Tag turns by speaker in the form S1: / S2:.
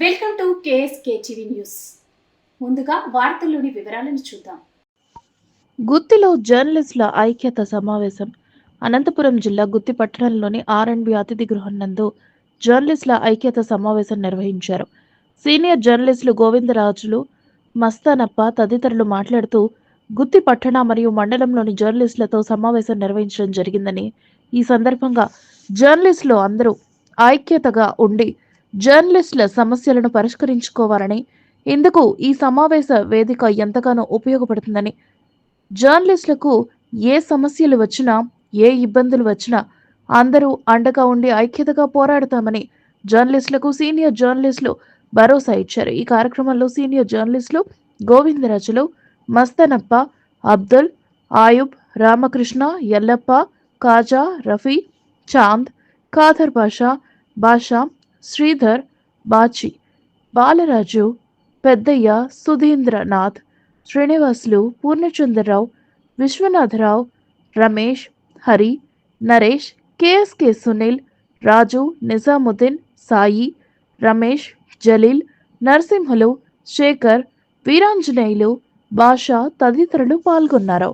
S1: Welcome to KSK TV news. ముందుగా వార్తల్లోని వివరాలను చూద్దాం.
S2: గుత్తిలో జర్నలిస్టుల ఐక్యత సమావేశం. అనంతపురం జిల్లా గుత్తి పట్టణంలోని ఆర్ అండ్ బి అతిథి గృహం నందు జర్నలిస్టుల ఐక్యత సమావేశం నిర్వహించారు. సీనియర్ జర్నలిస్టులు గోవిందరాజులు మస్తానప్ప తదితరులు మాట్లాడుతూ గుత్తి పట్టణ మరియు మండలంలోని జర్నలిస్టులతో సమావేశం నిర్వహించడం జరిగిందని ఈ సందర్భంగా జర్నలిస్టులు అందరూ ఐక్యతగా ఉండి జర్నలిస్టుల సమస్యలను పరిష్కరించుకోవాలని ఇందుకు ఈ సమావేశ వేదిక ఎంతగానో ఉపయోగపడుతుందని. జర్నలిస్టులకు ఏ సమస్యలు వచ్చినా ఏ ఇబ్బందులు వచ్చినా అందరూ అండగా ఉండి ఐక్యతగా పోరాడతామని జర్నలిస్టులకు సీనియర్ జర్నలిస్టులు భరోసా ఇచ్చారు. ఈ కార్యక్రమంలో సీనియర్ జర్నలిస్టులు గోవిందరాజులు మస్తనప్ప అబ్దుల్ ఆయుబ్ రామకృష్ణ ఎల్లప్ప కాజా రఫీ చాంద్ ఖాదర్ బాషా బాషా శ్రీధర్ బాచి. బాలరాజు పెద్దయ్య సుధీంద్రనాథ్ శ్రీనివాసులు పూర్ణచంద్రరావు విశ్వనాథరావు రమేష్ హరి నరేష్ కేఎస్కే సునీల్ రాజు నిజాముద్దీన్ సాయి రమేష్ జలీల్ నరసింహులు శేఖర్ వీరాంజనేయులు భాష తదితరులు పాల్గొన్నారు.